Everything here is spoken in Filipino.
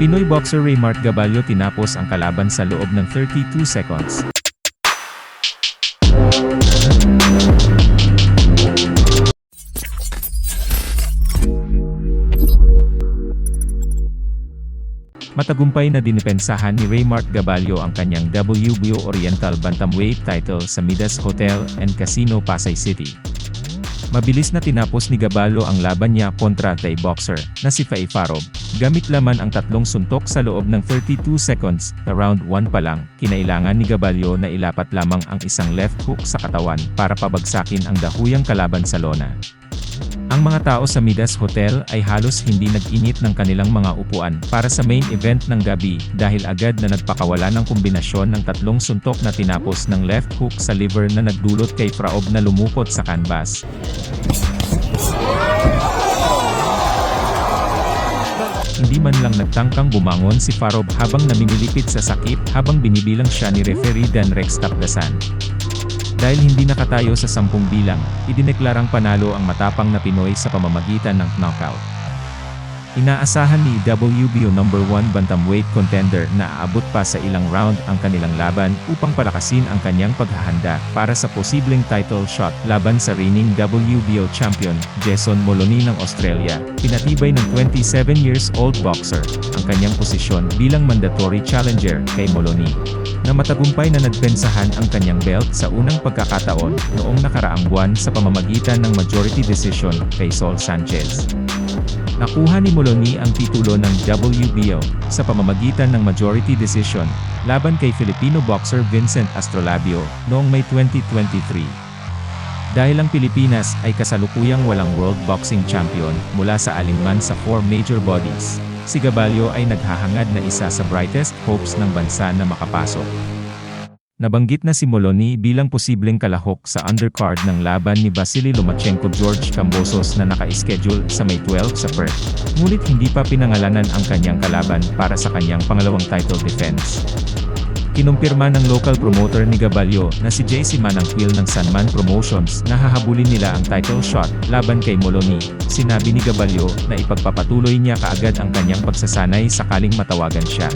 Pinoy boxer Raymart Gabalio tinapos ang kalaban sa loob ng 32 seconds. Matagumpay na dinipensahan ni Raymart Gabalio ang kanyang WBO Oriental Bantamweight title sa Midas Hotel and Casino Pasay City. Mabilis na tinapos ni Gabalio ang laban niya kontra Thai boxer na si Faye Farob. Gamit laman ang tatlong suntok sa loob ng 32 seconds, na round 1 pa lang, kinailangan ni Gabalio na ilapat lamang ang isang left hook sa katawan para pabagsakin ang dahuyang kalaban sa lona. Ang mga tao sa Midas Hotel ay halos hindi nag-init ng kanilang mga upuan para sa main event ng gabi dahil agad na nagpakawala ng kombinasyon ng tatlong suntok na tinapos ng left hook sa liver na nagdulot kay Fraob na lumukot sa canvas. Hindi man lang nagtangkang bumangon si Farob habang namimilipit sa sakit habang binibilang siya ni referee Dan Rex Tapdasan. Dahil hindi nakatayo sa sampung bilang, idineklarang panalo ang matapang na Pinoy sa pamamagitan ng knockout. Inaasahan ni WBO No. 1 bantamweight contender na aabot pa sa ilang round ang kanilang laban upang palakasin ang kanyang paghahanda para sa posibleng title shot laban sa reigning WBO champion, Jason Moloney ng Australia. Pinatibay ng 27 years old boxer ang kanyang posisyon bilang mandatory challenger kay Moloney na matagumpay na nagpensahan ang kanyang belt sa unang pagkakataon noong nakaraang buwan sa pamamagitan ng majority decision kay Saul Sanchez. Nakuha ni Moloney ang titulo ng WBO sa pamamagitan ng majority decision laban kay Filipino boxer Vincent Astrolabio noong May 2023. Dahil ang Pilipinas ay kasalukuyang walang world boxing champion mula sa alinman sa four major bodies, si Gabalio ay naghahangad na isa sa brightest hopes ng bansa na makapasok. Nabanggit na si Moloney bilang posibleng kalahok sa undercard ng laban ni Vasily Lomachenko George Kambosos na naka-schedule sa May 12 sa Perth. Ngunit hindi pa pinangalanan ang kanyang kalaban para sa kanyang pangalawang title defense. Kinumpirma ng local promoter ni Gabalio na si JC Manangquil ng Sanman Promotions na hahabulin nila ang title shot laban kay Moloney. Sinabi ni Gabalio na ipagpapatuloy niya kaagad ang kanyang pagsasanay sakaling matawagan siya.